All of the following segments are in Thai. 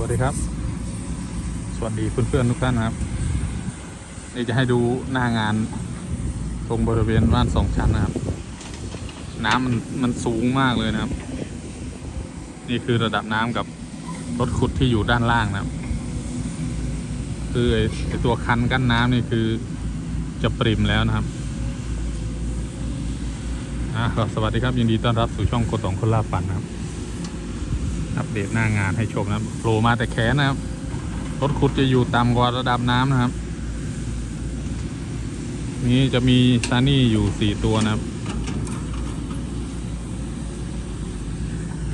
วัสดีครับ สวัสดีเพื่อนๆทุกท่านนะครับ นี่จะให้ดูหน้างาน ตรงบริเวณบ้านสองชั้นนะครับ น้ำมันมันสูงมากเลยนะครับ นี่คือระดับน้ำกับรถขุดที่อยู่ด้านล่างนะครับ คือไอตัวคันกั้นน้ำนี่คือจะปริมแล้วนะครับอะก็สวัสดีครับยินดีต้อนรับสู่ช่องกดสองคนล่าฝันนะครับ อัปเดตหน้างานให้ชมนะครับโผล่มาแต่แขนนะครับ รถขุดจะอยู่ต่ำกว่าระดับน้ำนะครับ นี้จะมีซานี่อยู่สี่ตัวนะครับ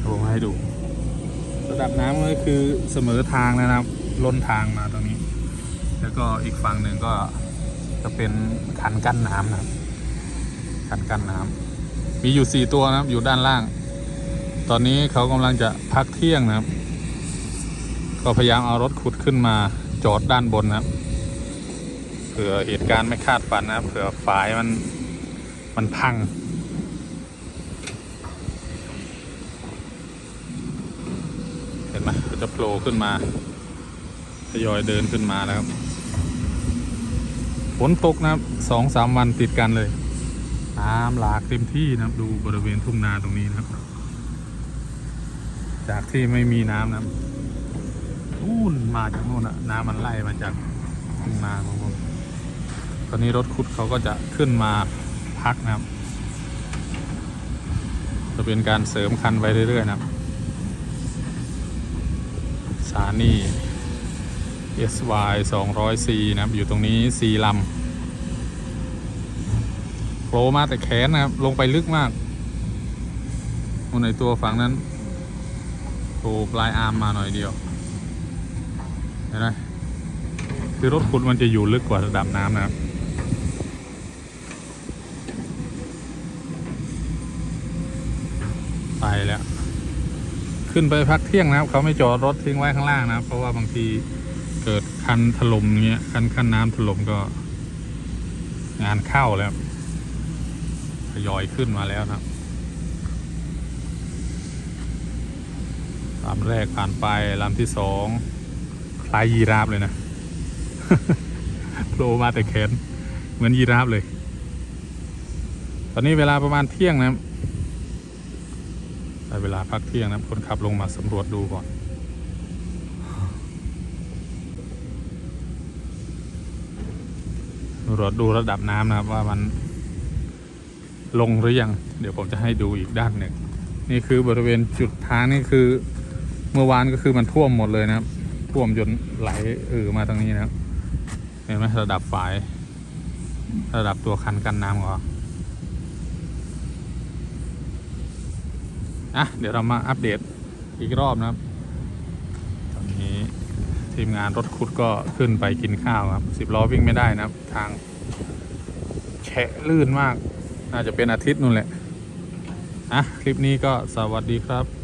ผมให้ดู ระดับน้ำก็คือเสมอทางนะครับล้นทางมาตรงนี้ แล้วก็อีกฝั่งหนึ่งก็จะเป็นคันกั้นน้ำนะครับคันกั้นน้ำมีอยู่สี่ตัวนะครับอยู่ด้านล่าง ตอนนี้เขากำลังจะพักเที่ยงนะครับ ก็พยายามเอารถขุดขึ้นมาจอดด้านบนนะครับเผื่อเหตุการณ์ไม่คาดฝันนะเผื่อฝายมันมันพัง เห็นไหมก็จะโผล่ขึ้นมาทยอยเดินขึ้นมาแล้วครับฝนตกนะครับสองสามวันติดกันเลยน้ำหลากเต็มที่นะครับดูบริเวณทุ่งนาตรงนี้นะครับ จากที่ไม่มีน้ำนะนู่นมาจากนู่นอะน้ำมันไล่มาจากทุ่งนาของผมตอนนี้รถขุดเขาก็จะขึ้นมาพักนะครับ จะเป็นการเสริมคันไปเรื่อยๆนะครับสถานี SY 200C นะครับ อยู่ตรงนี้4ลำโผล่มาแต่แขนนะครับ ลงไปลึกมากบนในตัวฝั่งนั้น โผล่ปลายอาร์มมาหน่อยเดียวเห็นไหมคือรถขุดมันจะอยู่ลึกกว่าระดับน้ำนะครับไปแล้ว ขึ้นไปพักเที่ยงนะครับ เขาไม่จอดรถทิ้งไว้ข้างล่างนะเพราะว่าบางทีเกิดคันถล่มเงี้ยคันคันน้ำถล่มก็ งานเข้าแล้วทยอยขึ้นมาแล้วนะครับ ลำแรกผ่านไปลำที่สองคล้ายยีราฟเลยนะโผล่มาแต่แขน เหมือนยีราฟเลย ตอนนี้เวลาประมาณเที่ยงนะได้เวลาพักเที่ยงนะคนขับลงมาสำรวจดูก่อนสำรวจดูระดับน้ำนะครับว่ามันลงหรือยัง เดี๋ยวผมจะให้ดูอีกด้านหนึ่ง นี่คือบริเวณจุดทางนี่คือ เมื่อวานก็คือมันท่วมหมดเลยนะครับ ท่วมจนไหลเออมาทางนี้นะครับ เห็นไหมระดับฝาย ระดับตัวคันกันน้ำของเขาอะเดี๋ยวเรามาอัปเดตอีกรอบนะครับ ตอนนี้ทีมงานรถขุดก็ขึ้นไปกินข้าวครับสิบล้อวิ่งไม่ได้นะครับ ทางแฉะลื่นมาก น่าจะเป็นอาทิตย์นู่นแหละอะคลิปนี้ก็สวัสดีครับ